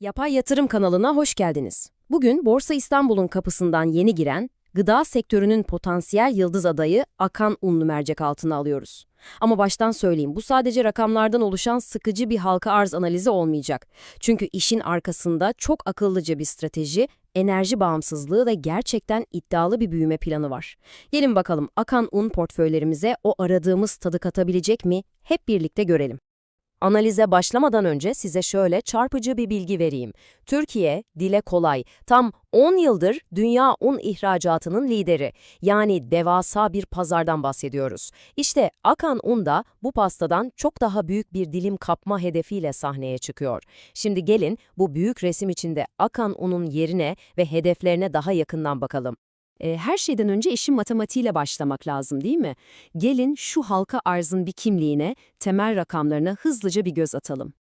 Yapay Yatırım kanalına hoş geldiniz. Bugün Borsa İstanbul'un kapısından yeni giren, gıda sektörünün potansiyel yıldız adayı Akan Unlu mercek altına alıyoruz. Ama baştan söyleyeyim, bu sadece rakamlardan oluşan sıkıcı bir halka arz analizi olmayacak. Çünkü işin arkasında çok akıllıca bir strateji, enerji bağımsızlığı ve gerçekten iddialı bir büyüme planı var. Gelin bakalım Akan Un portföylerimize o aradığımız tadı katabilecek mi? Hep birlikte görelim. Analize başlamadan önce size şöyle çarpıcı bir bilgi vereyim. Türkiye, dile kolay, tam 10 yıldır dünya un ihracatının lideri. Yani devasa bir pazardan bahsediyoruz. İşte Akan Un da bu pastadan çok daha büyük bir dilim kapma hedefiyle sahneye çıkıyor. Şimdi gelin bu büyük resim içinde Akan Un'un yerine ve hedeflerine daha yakından bakalım. E, her şeyden önce işin matematiğiyle başlamak lazım değil mi? Gelin şu halka arzın bir kimliğine, temel rakamlarına hızlıca bir göz atalım.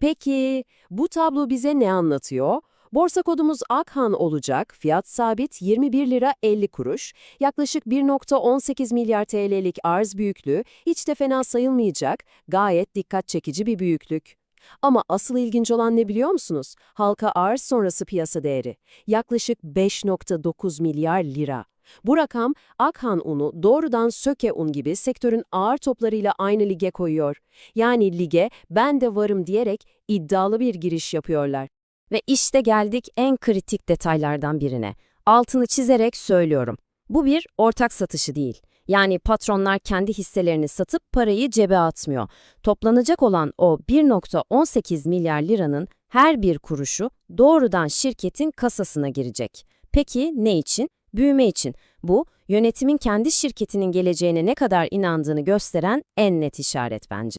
Peki, bu tablo bize ne anlatıyor? Borsa kodumuz AKHAN olacak, fiyat sabit 21 lira 50 kuruş, yaklaşık 1.18 milyar TL'lik arz büyüklüğü hiç de fena sayılmayacak, gayet dikkat çekici bir büyüklük. Ama asıl ilginç olan ne biliyor musunuz? Halka arz sonrası piyasa değeri. Yaklaşık 5.9 milyar lira. Bu rakam Akhan unu doğrudan Söke un gibi sektörün ağır toplarıyla aynı lige koyuyor. Yani lige ben de varım diyerek iddialı bir giriş yapıyorlar. Ve işte geldik en kritik detaylardan birine. Altını çizerek söylüyorum. Bu bir ortak satışı değil. Yani patronlar kendi hisselerini satıp parayı cebe atmıyor. Toplanacak olan o 1.18 milyar liranın her bir kuruşu doğrudan şirketin kasasına girecek. Peki ne için? Büyüme için. Bu, yönetimin kendi şirketinin geleceğine ne kadar inandığını gösteren en net işaret bence.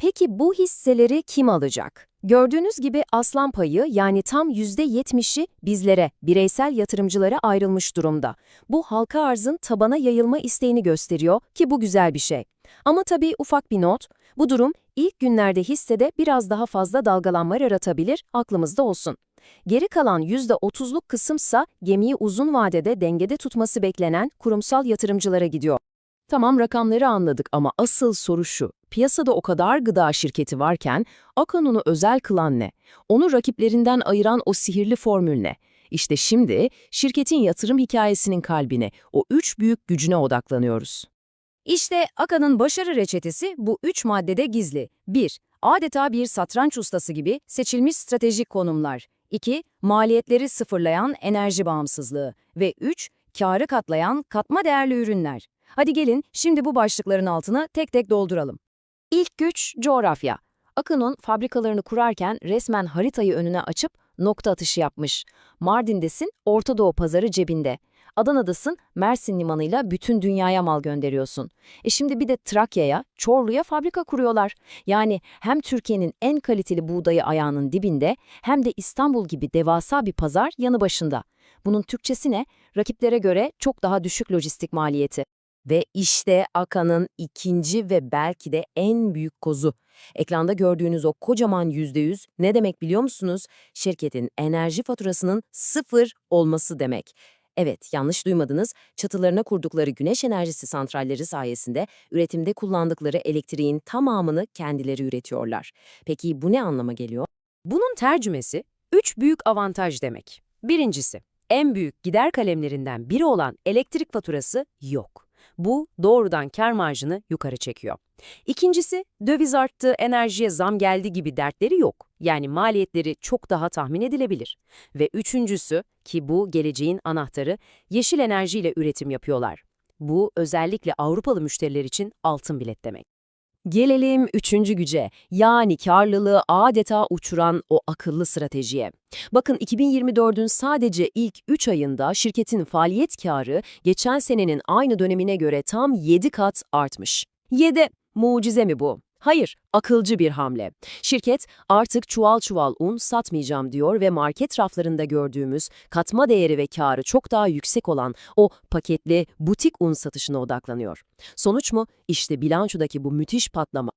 Peki bu hisseleri kim alacak? Gördüğünüz gibi aslan payı yani tam %70'i bizlere, bireysel yatırımcılara ayrılmış durumda. Bu halka arzın tabana yayılma isteğini gösteriyor ki bu güzel bir şey. Ama tabii ufak bir not, bu durum ilk günlerde hissede biraz daha fazla dalgalanma yaratabilir, aklımızda olsun. Geri kalan %30'luk kısımsa gemiyi uzun vadede dengede tutması beklenen kurumsal yatırımcılara gidiyor. Tamam rakamları anladık ama asıl soru şu. Piyasada o kadar gıda şirketi varken Akanun'u özel kılan ne? Onu rakiplerinden ayıran o sihirli formül ne? İşte şimdi şirketin yatırım hikayesinin kalbine, o üç büyük gücüne odaklanıyoruz. İşte Akan'ın başarı reçetesi bu üç maddede gizli. 1. Adeta bir satranç ustası gibi seçilmiş stratejik konumlar. 2. Maliyetleri sıfırlayan enerji bağımsızlığı. Ve 3. Karı katlayan katma değerli ürünler. Hadi gelin şimdi bu başlıkların altına tek tek dolduralım. İlk güç coğrafya. Akın'ın fabrikalarını kurarken resmen haritayı önüne açıp nokta atışı yapmış. Mardin'desin, Orta Doğu pazarı cebinde. Adana'dasın, Mersin limanıyla bütün dünyaya mal gönderiyorsun. E şimdi bir de Trakya'ya, Çorlu'ya fabrika kuruyorlar. Yani hem Türkiye'nin en kaliteli buğdayı ayağının dibinde hem de İstanbul gibi devasa bir pazar yanı başında. Bunun Türkçesi ne? Rakiplere göre çok daha düşük lojistik maliyeti. Ve işte Akan'ın ikinci ve belki de en büyük kozu. Ekranda gördüğünüz o kocaman %100 ne demek biliyor musunuz? Şirketin enerji faturasının sıfır olması demek. Evet, yanlış duymadınız. Çatılarına kurdukları güneş enerjisi santralleri sayesinde üretimde kullandıkları elektriğin tamamını kendileri üretiyorlar. Peki bu ne anlama geliyor? Bunun tercümesi üç büyük avantaj demek. Birincisi, en büyük gider kalemlerinden biri olan elektrik faturası yok. Bu doğrudan kar marjını yukarı çekiyor. İkincisi, döviz arttı, enerjiye zam geldi gibi dertleri yok. Yani maliyetleri çok daha tahmin edilebilir. Ve üçüncüsü, ki bu geleceğin anahtarı, yeşil enerjiyle üretim yapıyorlar. Bu özellikle Avrupalı müşteriler için altın bilet demek. Gelelim üçüncü güce, yani karlılığı adeta uçuran o akıllı stratejiye. Bakın 2024'ün sadece ilk 3 ayında şirketin faaliyet karı geçen senenin aynı dönemine göre tam 7 kat artmış. 7. Mucize mi bu? Hayır, akılcı bir hamle. Şirket artık çuval çuval un satmayacağım diyor ve market raflarında gördüğümüz katma değeri ve karı çok daha yüksek olan o paketli butik un satışına odaklanıyor. Sonuç mu? İşte bilançodaki bu müthiş patlama.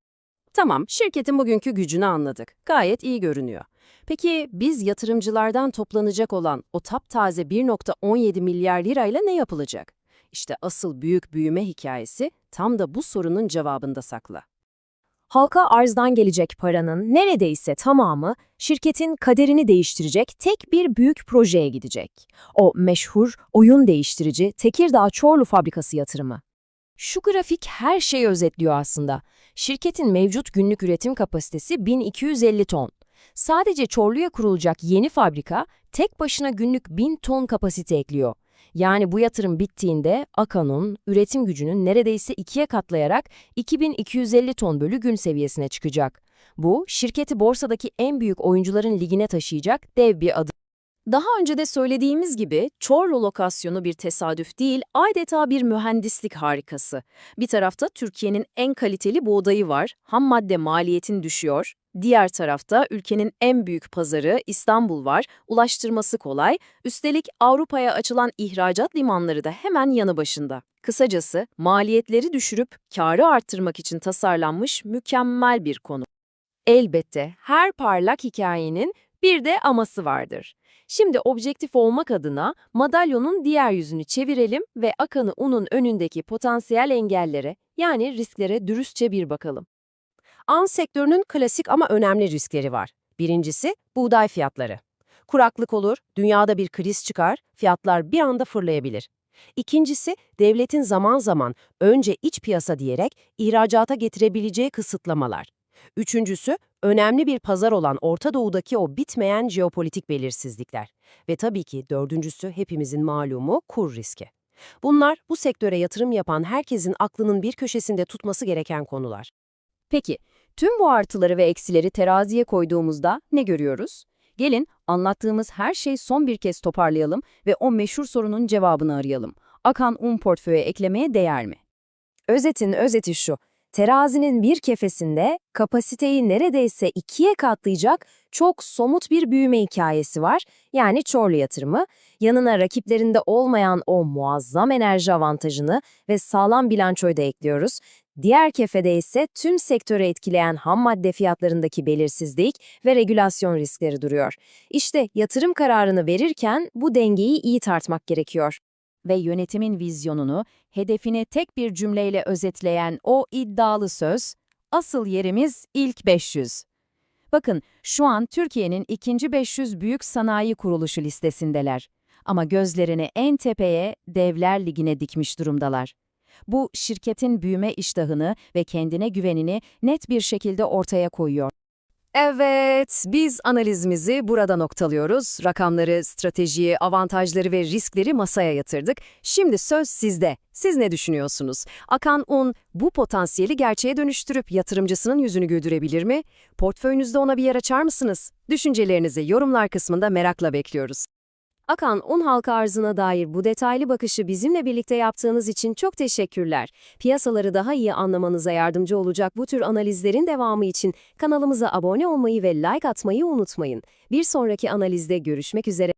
Tamam, şirketin bugünkü gücünü anladık. Gayet iyi görünüyor. Peki biz yatırımcılardan toplanacak olan o taptaze 1.17 milyar lirayla ne yapılacak? İşte asıl büyük büyüme hikayesi tam da bu sorunun cevabında saklı. Halka arzdan gelecek paranın neredeyse tamamı şirketin kaderini değiştirecek tek bir büyük projeye gidecek. O meşhur oyun değiştirici Tekirdağ Çorlu Fabrikası yatırımı. Şu grafik her şeyi özetliyor aslında. Şirketin mevcut günlük üretim kapasitesi 1250 ton. Sadece Çorlu'ya kurulacak yeni fabrika tek başına günlük 1000 ton kapasite ekliyor. Yani bu yatırım bittiğinde Akan'ın üretim gücünün neredeyse ikiye katlayarak 2250 ton bölü gün seviyesine çıkacak. Bu, şirketi borsadaki en büyük oyuncuların ligine taşıyacak dev bir adım. Daha önce de söylediğimiz gibi Çorlu lokasyonu bir tesadüf değil, adeta bir mühendislik harikası. Bir tarafta Türkiye'nin en kaliteli buğdayı var, ham madde maliyetin düşüyor. Diğer tarafta ülkenin en büyük pazarı İstanbul var, ulaştırması kolay. Üstelik Avrupa'ya açılan ihracat limanları da hemen yanı başında. Kısacası maliyetleri düşürüp karı arttırmak için tasarlanmış mükemmel bir konu. Elbette her parlak hikayenin bir de aması vardır. Şimdi objektif olmak adına madalyonun diğer yüzünü çevirelim ve Akan'ı unun önündeki potansiyel engellere yani risklere dürüstçe bir bakalım. An sektörünün klasik ama önemli riskleri var. Birincisi buğday fiyatları. Kuraklık olur, dünyada bir kriz çıkar, fiyatlar bir anda fırlayabilir. İkincisi, devletin zaman zaman önce iç piyasa diyerek ihracata getirebileceği kısıtlamalar. Üçüncüsü, önemli bir pazar olan Orta Doğu'daki o bitmeyen jeopolitik belirsizlikler. Ve tabii ki dördüncüsü hepimizin malumu kur riski. Bunlar bu sektöre yatırım yapan herkesin aklının bir köşesinde tutması gereken konular. Peki, tüm bu artıları ve eksileri teraziye koyduğumuzda ne görüyoruz? Gelin anlattığımız her şeyi son bir kez toparlayalım ve o meşhur sorunun cevabını arayalım. Akan un portföye eklemeye değer mi? Özetin özeti şu. Terazinin bir kefesinde kapasiteyi neredeyse ikiye katlayacak çok somut bir büyüme hikayesi var. Yani Çorlu yatırımı. Yanına rakiplerinde olmayan o muazzam enerji avantajını ve sağlam bilançoyu da ekliyoruz. Diğer kefede ise tüm sektörü etkileyen ham madde fiyatlarındaki belirsizlik ve regülasyon riskleri duruyor. İşte yatırım kararını verirken bu dengeyi iyi tartmak gerekiyor ve yönetimin vizyonunu, hedefini tek bir cümleyle özetleyen o iddialı söz, asıl yerimiz ilk 500. Bakın, şu an Türkiye'nin ikinci 500 büyük sanayi kuruluşu listesindeler. Ama gözlerini en tepeye, Devler Ligi'ne dikmiş durumdalar. Bu, şirketin büyüme iştahını ve kendine güvenini net bir şekilde ortaya koyuyor. Evet, biz analizimizi burada noktalıyoruz. Rakamları, stratejiyi, avantajları ve riskleri masaya yatırdık. Şimdi söz sizde. Siz ne düşünüyorsunuz? Akan Un bu potansiyeli gerçeğe dönüştürüp yatırımcısının yüzünü güldürebilir mi? Portföyünüzde ona bir yer açar mısınız? Düşüncelerinizi yorumlar kısmında merakla bekliyoruz. Akan un halka arzına dair bu detaylı bakışı bizimle birlikte yaptığınız için çok teşekkürler. Piyasaları daha iyi anlamanıza yardımcı olacak bu tür analizlerin devamı için kanalımıza abone olmayı ve like atmayı unutmayın. Bir sonraki analizde görüşmek üzere.